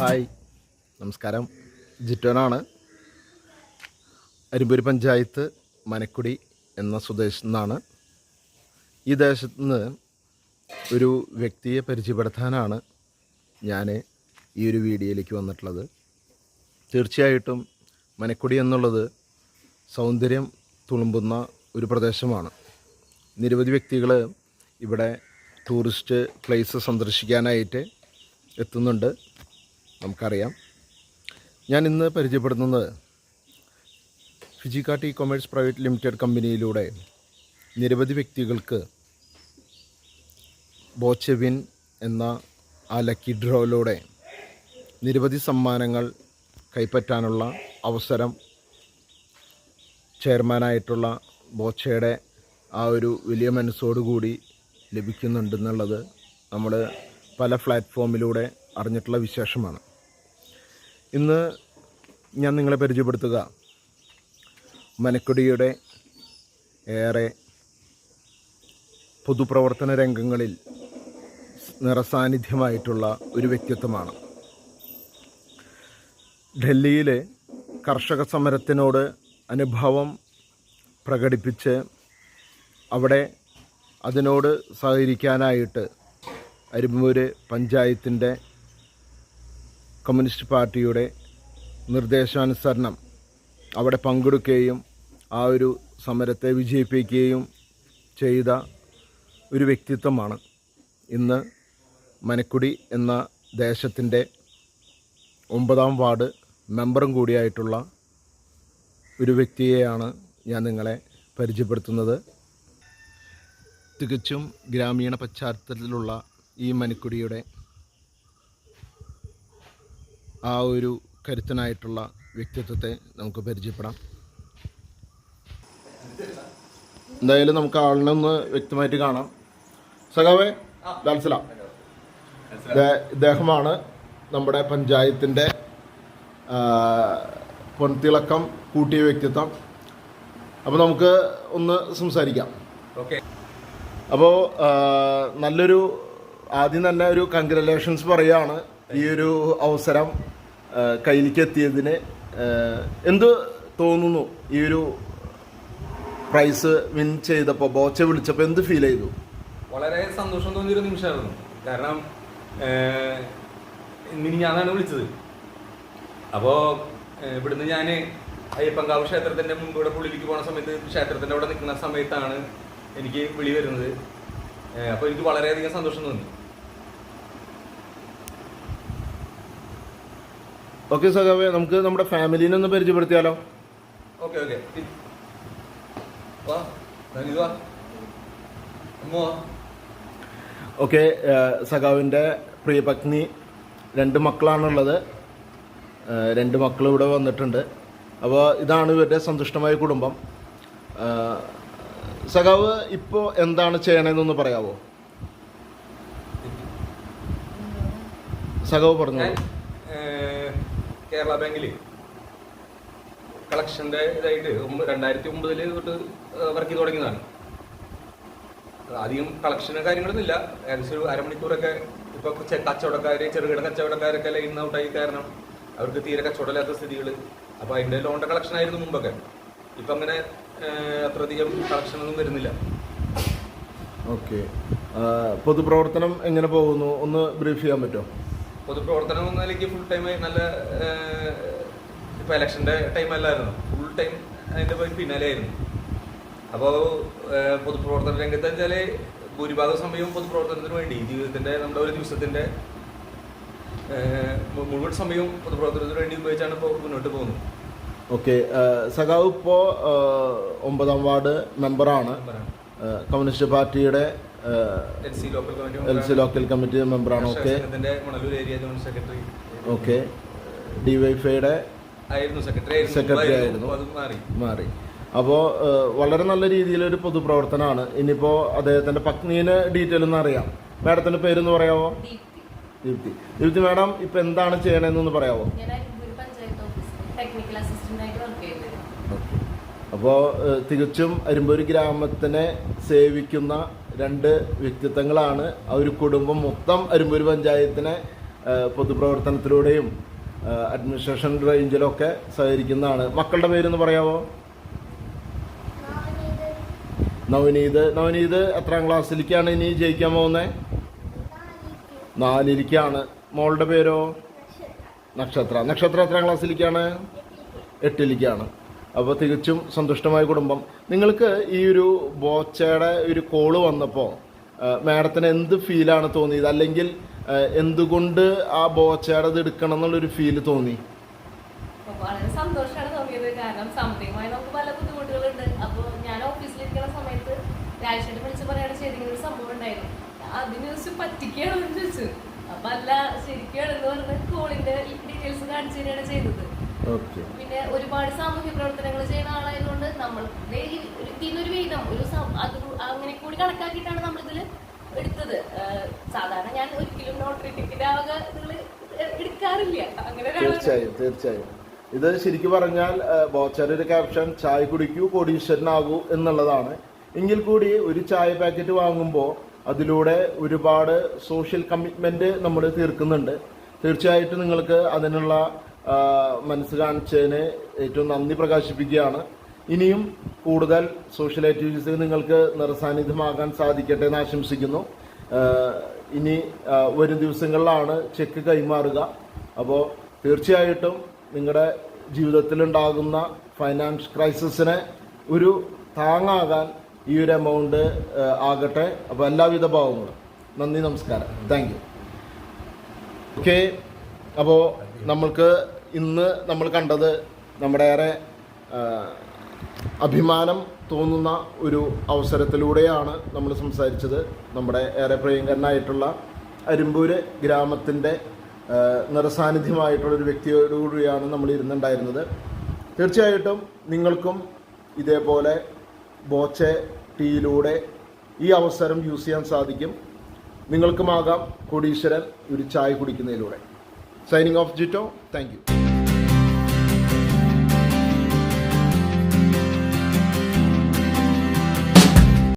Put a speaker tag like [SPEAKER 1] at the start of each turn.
[SPEAKER 1] Hi. നമസ്കാരം. ജിറ്റോനാണ്. അരിമ്പൂർ പഞ്ചായത്ത് മനക്കുടി എന്ന സ്വദേശത്തു നിന്നാണ്. ഈ ദേശത്ത് നിന്ന് ഒരു വ്യക്തിയെ പരിചയപ്പെടുത്താനാണ് ഞാൻ ഈ ഒരു വീഡിയോയിലേക്ക് വന്നിട്ടുള്ളത്. തീർച്ചയായിട്ടും മനക്കുടി എന്നുള്ളത് സൗന്ദര്യം തുളുമ്പുന്ന ഒരു പ്രദേശമാണ്. നിരവധി വ്യക്തികൾ ഇവിടെ ടൂറിസ്റ്റ് പ്ലേസ് സന്ദർശിക്കാനായിട്ട് എത്തുന്നുണ്ട്. നമുക്കറിയാം. ഞാൻ ഇന്ന് പരിചയപ്പെടുത്തുന്നത് ഫിജിക്കാട്ട് കൊമേഴ്സ് പ്രൈവറ്റ് ലിമിറ്റഡ് കമ്പനിയിലൂടെ നിരവധി വ്യക്തികൾക്ക് ബോച്ചെവിൻ എന്ന ആ ലക്കി ഡ്രോയിലൂടെ നിരവധി സമ്മാനങ്ങൾ കൈപ്പറ്റാനുള്ള അവസരം ചെയർമാനായിട്ടുള്ള ബോച്ചയുടെ ആ ഒരു വലിയ മനസ്സോടുകൂടി ലഭിക്കുന്നുണ്ടെന്നുള്ളത് നമ്മൾ പല പ്ലാറ്റ്ഫോമിലൂടെ അറിഞ്ഞിട്ടുള്ള വിശേഷമാണ്. ഇന്ന് ഞാൻ നിങ്ങളെ പരിചയപ്പെടുത്തുക. മനക്കുടിയുടെ ഏറെ പൊതുപ്രവർത്തന രംഗങ്ങളിൽ നിറസാന്നിധ്യമായിട്ടുള്ള ഒരു വ്യക്തിത്വമാണ്. ഡൽഹിയിലെ കർഷക സമരത്തിനോട് അനുഭവം പ്രകടിപ്പിച്ച് അവിടെ അതിനോട് സഹകരിക്കാനായിട്ട് അരിമ്പൂര് പഞ്ചായത്തിന്റെ കമ്മ്യൂണിസ്റ്റ് പാർട്ടിയുടെ നിർദ്ദേശാനുസരണം അവിടെ പങ്കെടുക്കുകയും ആ ഒരു സമരത്തെ വിജയിപ്പിക്കുകയും ചെയ്ത ഒരു വ്യക്തിത്വമാണ് ഇന്ന് മനക്കുടി എന്ന ദേശത്തിന്റെ ഒമ്പതാം വാർഡ് മെമ്പറും കൂടിയായിട്ടുള്ള ഒരു വ്യക്തിയെയാണ് ഞാൻ നിങ്ങളെ പരിചയപ്പെടുത്തുന്നത്. തികച്ചും ഗ്രാമീണ പശ്ചാത്തലത്തിലുള്ള ഈ മണിക്കുടിയുടെ ആ ഒരു കരുത്തനായിട്ടുള്ള വ്യക്തിത്വത്തെ നമുക്ക് പരിചയപ്പെടാം. എന്തായാലും നമുക്ക് ആളിനെ ഒന്ന് വ്യക്തമായിട്ട് കാണാം. സഖാവേ ലാൽസല. ഇദ്ദേ- ഇദ്ദേഹമാണ് നമ്മുടെ പഞ്ചായത്തിന്റെ പൊൻതിളക്കം കൂട്ടിയ വ്യക്തിത്വം. അപ്പോൾ നമുക്ക് ഒന്ന് സംസാരിക്കാം.
[SPEAKER 2] ഓക്കെ.
[SPEAKER 1] അപ്പോൾ നല്ലൊരു ആദ്യം തന്നെ ഒരു കൺഗ്രലേഷൻസ് പറയുകയാണ് ഈ ഒരു അവസരം. കയ്യിലേക്ക് എത്തിയതിന് എന്ത് തോന്നുന്നു? ഈ ഒരു പ്രൈസ് വിൻ ചെയ്തപ്പോൾ ബോച്ച വിളിച്ചപ്പോൾ എന്ത് ഫീൽ ചെയ്തു?
[SPEAKER 2] വളരെ സന്തോഷം തോന്നിയൊരു നിമിഷമായിരുന്നു. കാരണം ഇനി ഞാനാണ് വിളിച്ചത്. അപ്പോൾ ഇവിടുന്ന് ഞാൻ അയ്യപ്പങ്കാവ് ക്ഷേത്രത്തിന്റെ മുമ്പ് ഇവിടെ പുള്ളിലേക്ക് പോണ സമയത്ത് ക്ഷേത്രത്തിന്റെ അവിടെ നിൽക്കുന്ന സമയത്താണ് എനിക്ക് വിളി വരുന്നത്. അപ്പോൾ എനിക്ക് വളരെയധികം സന്തോഷം തോന്നി.
[SPEAKER 1] ഓക്കെ സഖാവേ നമുക്ക് നമ്മുടെ ഫാമിലിനെ ഒന്ന് പരിചയപ്പെടുത്തിയാലോ?
[SPEAKER 2] Okay okay.
[SPEAKER 1] ഓക്കെ സഖാവിന്റെ പ്രിയപത്നി രണ്ട് മക്കളാണുള്ളത്. രണ്ട് മക്കൾ ഇവിടെ വന്നിട്ടുണ്ട്. അപ്പോൾ ഇതാണ് ഇവരുടെ സന്തുഷ്ടമായ കുടുംബം. സഖാവ് ഇപ്പോൾ എന്താണ് ചെയ്യണമെന്നൊന്ന് പറയാമോ സഖാവ് പറഞ്ഞു
[SPEAKER 2] കേരള ബാങ്കിൽ കളക്ഷന്റെ ഇതായിട്ട് രണ്ടായിരത്തി ഒമ്പതിൽ തൊട്ട് വർക്ക് ചെയ്ത് തുടങ്ങിയതാണ്. അധികം കളക്ഷന് കാര്യങ്ങളൊന്നുമില്ല. ഏകദേശം ഒരു അരമണിക്കൂറൊക്കെ ഇപ്പൊ കച്ചവടക്കാർ ചെറുകിട കച്ചവടക്കാരൊക്കെ ലൈൻ ഔട്ടായി കാരണം അവർക്ക് തീരെ കച്ചവടമില്ലാത്ത സ്ഥിതികൾ അപ്പോൾ അതിന്റെ ലോണിന്റെ കളക്ഷൻ ആയിരുന്നു മുമ്പൊക്കെ. ഇപ്പൊ അങ്ങനെ അത്രയധികം കളക്ഷനൊന്നും വരുന്നില്ല.
[SPEAKER 1] ഓക്കെ. പൊതുപ്രവർത്തനം എങ്ങനെ പോകുന്നു? ഒന്ന് ബ്രീഫ് ചെയ്യാൻ പറ്റുമോ?
[SPEAKER 2] പൊതുപ്രവർത്തനം എന്ന നിലയ്ക്ക് ഫുൾ ടൈം നല്ല ഇപ്പം ഇലക്ഷന്റെ ടൈം അല്ലായിരുന്നു. ഫുൾ ടൈം അതിന്റെ പോയി പിന്നാലെ ആയിരുന്നു. അപ്പോൾ പൊതുപ്രവർത്തന രംഗത്ത് വെച്ചാൽ ഭൂരിഭാഗം സമയവും പൊതുപ്രവർത്തനത്തിന് വേണ്ടി ജീവിതത്തിന്റെ നമ്മുടെ ഒരു ദിവസത്തിന്റെ ഏഹ്, മുഴുവൻ സമയവും പൊതുപ്രവർത്തനത്തിന് വേണ്ടി ഉപയോഗിച്ചാണ് ഇപ്പോൾ മുന്നോട്ട് പോകുന്നത്.
[SPEAKER 1] ഓക്കെ സഖാവ് ഇപ്പോൾ ഒമ്പതാം വാർഡ് മെമ്പറാണ് കമ്മ്യൂണിസ്റ്റ് പാർട്ടിയുടെ
[SPEAKER 2] എൽ സി ലോക്കൽ
[SPEAKER 1] കമ്മിറ്റി മെമ്പറാണ് ഓക്കെ. ഓക്കെ. ഡിവൈഫൈയുടെ
[SPEAKER 2] സെക്രട്ടറി ആയിരുന്നു. മാറി.
[SPEAKER 1] മാറി. അപ്പോൾ വളരെ നല്ല രീതിയിലൊരു പൊതുപ്രവർത്തനമാണ്. ഇനിയിപ്പോൾ അദ്ദേഹത്തിന്റെ പത്നീനെ ഡീറ്റെയിൽ ഒന്ന് അറിയാം. മാഡത്തിന്റെ പേരൊന്ന് പറയാമോ ദീപ്തി. ദീപ്തി മാഡം ഇപ്പം എന്താണ് ചെയ്യണമെന്നൊന്ന് പറയാമോ അപ്പോൾ തികച്ചും അരുമ്പൂർ ഗ്രാമത്തിനെ സേവിക്കുന്ന രണ്ട് വ്യക്തിത്വങ്ങളാണ്. ആ ഒരു കുടുംബം മൊത്തം അരുമ്പൂർ പഞ്ചായത്തിനെ പൊതുപ്രവർത്തനത്തിലൂടെയും അഡ്മിനിസ്ട്രേഷൻ റേഞ്ചിലൊക്കെ സഹകരിക്കുന്നതാണ്. മക്കളുടെ പേരൊന്ന് പറയാമോ നവനീത്. നവനീത് എത്രാം ക്ലാസ്സിലേക്കാണ് ഇനി ജയിക്കാൻ പോകുന്നത് നാലിലേക്കാണ്. മോളുടെ പേരോ? നക്ഷത്ര. നക്ഷത്ര എത്രാം ക്ലാസ്സിലേക്കാണ്? എട്ടിലേക്കാണ്. അപ്പോൾ തികച്ചും സന്തുഷ്ടമായ കുടുംബം. നിങ്ങൾക്ക് ഈ ഒരു ബോച്ചയുടെ ഒരു കോൾ വന്നപ്പോൾ മാഡത്തിന് എന്ത് ഫീലാണ് തോന്നിയത്? അല്ലെങ്കിൽ എന്തുകൊണ്ട് ആ ബോച്ചയുടെ ഇത് എടുക്കണം എന്നുള്ളൊരു ഫീൽ തോന്നി?
[SPEAKER 3] വളരെ സന്തോഷമാണ് തോന്നിയത്. കാരണം സാമ്പത്തികമായി നമുക്ക് പല ബുദ്ധിമുട്ടുകളുണ്ട്. അപ്പോൾ ഞാൻ ഓഫീസിലിരിക്കുന്ന സമയത്ത് രാജേഷേട്ടൻ വിളിച്ച് പറയുകയാണ് ചെയ്തിങ്ങനെ ഒരു സംഭവം ഉണ്ടായിരുന്നു. അതിന് വെച്ച് പറ്റിക്കുകയാണെന്ന് ചോദിച്ചു. അപ്പൊ അല്ല ശരിക്കുകയാണെന്ന് പറഞ്ഞ് കോളിന്റെ ഡീറ്റെയിൽസ് കാണിച്ചു തരികയാണ് ചെയ്തത്. പിന്നെ ഒരുപാട് സാമൂഹ്യ പ്രവർത്തനങ്ങൾ ചെയ്യുന്ന ആളായതുകൊണ്ട് നമ്മൾ ഇതിനൊരു വീതം ഒരു അങ്ങനെ കൂടി കണക്കാക്കിയിട്ടാണ് നമ്മളിതിൽ എടുത്തത്. സാധാരണ ഞാൻ ഒരിക്കലും ലോട്ടറി ടിക്കറ്റ് ആവുക എടുക്കാറില്ല. അങ്ങനെ
[SPEAKER 1] തീർച്ചയായും തീർച്ചയായും. ഇത് ശരിക്കും പറഞ്ഞാൽ ബോച്ചറിയുടെ ഒരു ക്യാപ്ഷൻ ചായ കുടിക്കൂ കോടീശ്വരനാകൂ എന്നുള്ളതാണ്. എങ്കിൽ കൂടി ഒരു ചായ പാക്കറ്റ് വാങ്ങുമ്പോൾ അതിലൂടെ ഒരുപാട് സോഷ്യൽ കമ്മിറ്റ്മെന്റ് നമ്മൾ തീർക്കുന്നുണ്ട്. തീർച്ചയായിട്ടും നിങ്ങൾക്ക് അതിനുള്ള മനസ്സ് കാണിച്ചതിന് ഏറ്റവും നന്ദി പ്രകാശിപ്പിക്കുകയാണ്. ഇനിയും കൂടുതൽ സോഷ്യൽ ആക്ടിവിറ്റീസിൽ നിങ്ങൾക്ക് നിറസാന്നിധ്യമാകാൻ സാധിക്കട്ടെ എന്ന് ആശംസിക്കുന്നു. ഇനി വരും ദിവസങ്ങളിലാണ് ചെക്ക് കൈമാറുക. അപ്പോൾ തീർച്ചയായിട്ടും നിങ്ങളുടെ ജീവിതത്തിലുണ്ടാകുന്ന ഫൈനാൻസ് ക്രൈസിസിനെ ഒരു താങ്ങാകാൻ ഈ ഒരു എമൗണ്ട് ആകട്ടെ. അപ്പോൾ എല്ലാവിധ ഭാവങ്ങളും. നന്ദി നമസ്കാരം. താങ്ക് യു ഓക്കെ അപ്പോൾ നമ്മൾക്ക് ഇന്ന് നമ്മൾ കണ്ടത് നമ്മുടെ ഏറെ അഭിമാനം തോന്നുന്ന ഒരു അവസരത്തിലൂടെയാണ് നമ്മൾ സംസാരിച്ചത്. നമ്മുടെ ഏറെ പ്രിയങ്കരനായിട്ടുള്ള അരുമ്പൂര് ഗ്രാമത്തിന്റെ നിറസാന്നിധ്യമായിട്ടുള്ളൊരു വ്യക്തിയോടുകൂടിയാണ് നമ്മൾ ഇരുന്നുണ്ടായിരുന്നത്. തീർച്ചയായിട്ടും നിങ്ങൾക്കും ഇതേപോലെ ബോച്ചെ ടീയിലൂടെ ഈ അവസരം യൂസ് ചെയ്യാൻ സാധിക്കും. നിങ്ങൾക്കുമാകാം കോടീശ്വരൻ ഒരു ചായ കുടിക്കുന്നതിലൂടെ. Signing off Jitto thank you